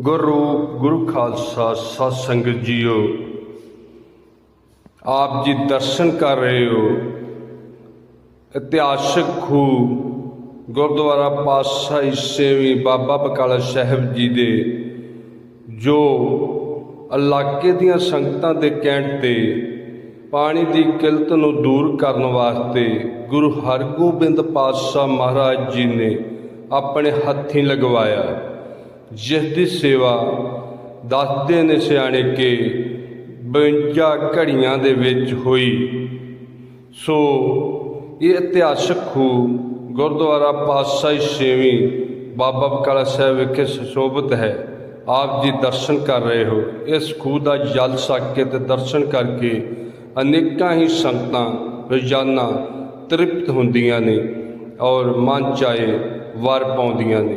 ਗੁਰੂ ਗੁਰੂ ਖਾਲਸਾ ਸਤ ਸੰਗਤ ਜੀਓ। ਆਪ ਜੀ ਦਰਸ਼ਨ ਕਰ ਰਹੇ ਹੋ। ਇਤਿਹਾਸਕ ਖੂ ਗੁਰਦੁਆਰਾ ਪਾਤਸ਼ਾਹੀ ਛੇਵੀਂ ਬਾਬਾ ਬਕਾਲਾ ਸਾਹਿਬ ਜੀ ਦੇ, ਜੋ ਇਲਾਕੇ ਦੀਆਂ ਸੰਗਤਾਂ ਦੇ ਕਹਿਣ ਤੇ ਪਾਣੀ ਦੀ ਕਿਲਤ ਨੂੰ ਦੂਰ ਕਰਨ ਵਾਸਤੇ ਗੁਰੂ ਹਰਗੋਬਿੰਦ ਪਾਤਸ਼ਾਹ ਮਹਾਰਾਜ ਜੀ ਨੇ ਆਪਣੇ ਹੱਥੀਂ ਲਗਵਾਇਆ। ਜਿਸ ਦੀ ਸੇਵਾ ਦੱਸਦੇ ਨੇ ਸਿਆਣੇ ਕੇ 52 ਘੜੀਆਂ ਦੇ ਵਿੱਚ ਹੋਈ। ਸੋ ਇਹ ਇਤਿਹਾਸਕ ਖੂ ਗੁਰਦੁਆਰਾ ਪਾਤਸ਼ਾਹੀ ਛੇਵੀਂ ਬਾਬਾ ਬਕਾਲਾ ਸਾਹਿਬ ਵਿਖੇ ਸੁਸ਼ੋਭਿਤ ਹੈ। ਆਪ ਜੀ ਦਰਸ਼ਨ ਕਰ ਰਹੇ ਹੋ। ਇਸ ਖੂਹ ਦਾ ਜਲ ਛਕ ਕੇ ਤੇ ਦਰਸ਼ਨ ਕਰਕੇ ਅਨੇਕਾਂ ਹੀ ਸੰਗਤਾਂ, ਰੋਜ਼ਾਨਾ ਤ੍ਰਿਪਤ ਹੁੰਦੀਆਂ ਨੇ ਔਰ ਮਨ ਚਾਏ ਵਰ ਪਾਉਂਦੀਆਂ ਨੇ।